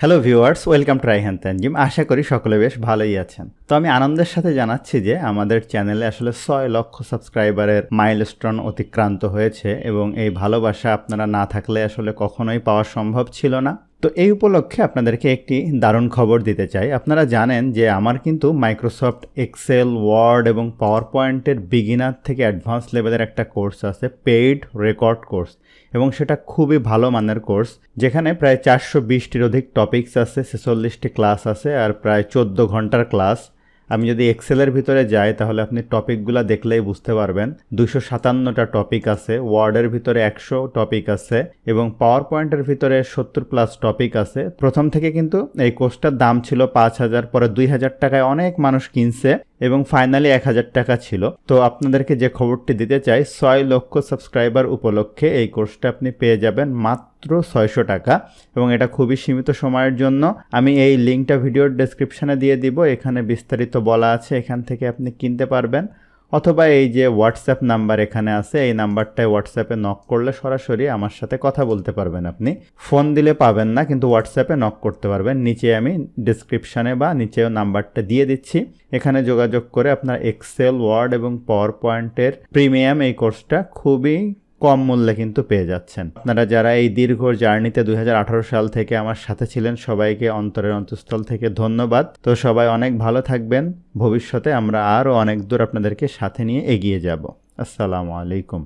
Hello viewers welcome to Raihan Tanzim আশা করি সকলে বেশ ভালোই আছেন। তো আমি আনন্দের সাথে জানাচ্ছি যে আমাদের চ্যানেলে আসলে ছয় লক্ষ সাবস্ক্রাইবারের মাইলস্টোন অতিক্রান্ত হয়েছে এবং এই ভালোবাসা আপনারা না থাকলে আসলে কখনোই পাওয়া সম্ভব ছিল না। তো এই উপলক্ষে আপনাদেরকে একটি দারুণ খবর দিতে চাই। আপনারা জানেন যে আমার কিন্তু মাইক্রোসফট এক্সেল ওয়ার্ড এবং পাওয়ার পয়েন্টের বিগিনার থেকে অ্যাডভান্স লেভেলের একটা কোর্স আছে পেইড রেকর্ড কোর্স এবং সেটা খুবই ভালো মানের কোর্স যেখানে প্রায় চারশো বিশটির অধিক টপিকস আছে, ছেচল্লিশটি ক্লাস আছে আর প্রায় চোদ্দ ঘণ্টার ক্লাস আমি যদি এক্সেলের ভিতরে যাই, তাহলে আপনি টপিকগুলো দেখলেই বুঝতে পারবেন। দুশো সাতান্নটা টপিক আছে ওয়ার্ডের ভিতরে একশো টপিক আছে, এবং পাওয়ার পয়েন্টের ভিতরে সত্তর প্লাস টপিক আছে। প্রথম থেকে কিন্তু এই কোর্সটার দাম ছিল পাঁচ হাজার, পরে দুই হাজার টাকায় অনেক মানুষ কিনছে। এবং ফাইনালি এক হাজার টাকা ছিল। তো আপনাদেরকে যে খবরটি দিতে চাই, ছয় লক্ষ সাবস্ক্রাইবার উপলক্ষে এই কোর্সটা আপনি পেয়ে যাবেন মাত্র ছয়শো টাকা। এবং এটা খুবই সীমিত সময়ের জন্য। আমি এই লিঙ্কটা ভিডিওর ডেসক্রিপশানে দিয়ে দিব। এখানে বিস্তারিত বলা আছে। এখান থেকে আপনি কিনতে পারবেন। অথবা এই যে হোয়াটসঅ্যাপ নাম্বার এখানে আছে, এই নাম্বারটায় হোয়াটসঅ্যাপে নক করলে সরাসরি আমার সাথে কথা বলতে পারবেন আপনি। ফোন দিলে পাবেন না, কিন্তু হোয়াটসঅ্যাপে নক করতে পারবেন। নিচে আমি ডিসক্রিপশানে বা নিচেও নাম্বারটা দিয়ে দিচ্ছি। এখানে যোগাযোগ করে আপনার এক্সেল ওয়ার্ড এবং পাওয়ার পয়েন্টের প্রিমিয়াম এই কোর্সটা খুবই কম মূল্যে কিন্তু পেয়ে যাচ্ছেন। আপনারা যারা এই দীর্ঘ জার্নিতে দুই হাজার আঠেরো সাল থেকে আমার সাথে ছিলেন, সবাইকে অন্তরের অন্তঃস্থল থেকে ধন্যবাদ। তো সবাই অনেক ভালো থাকবেন। ভবিষ্যতে আমরা আরও অনেক দূর আপনাদেরকে সাথে নিয়ে এগিয়ে যাব। আসসালামু আলাইকুম।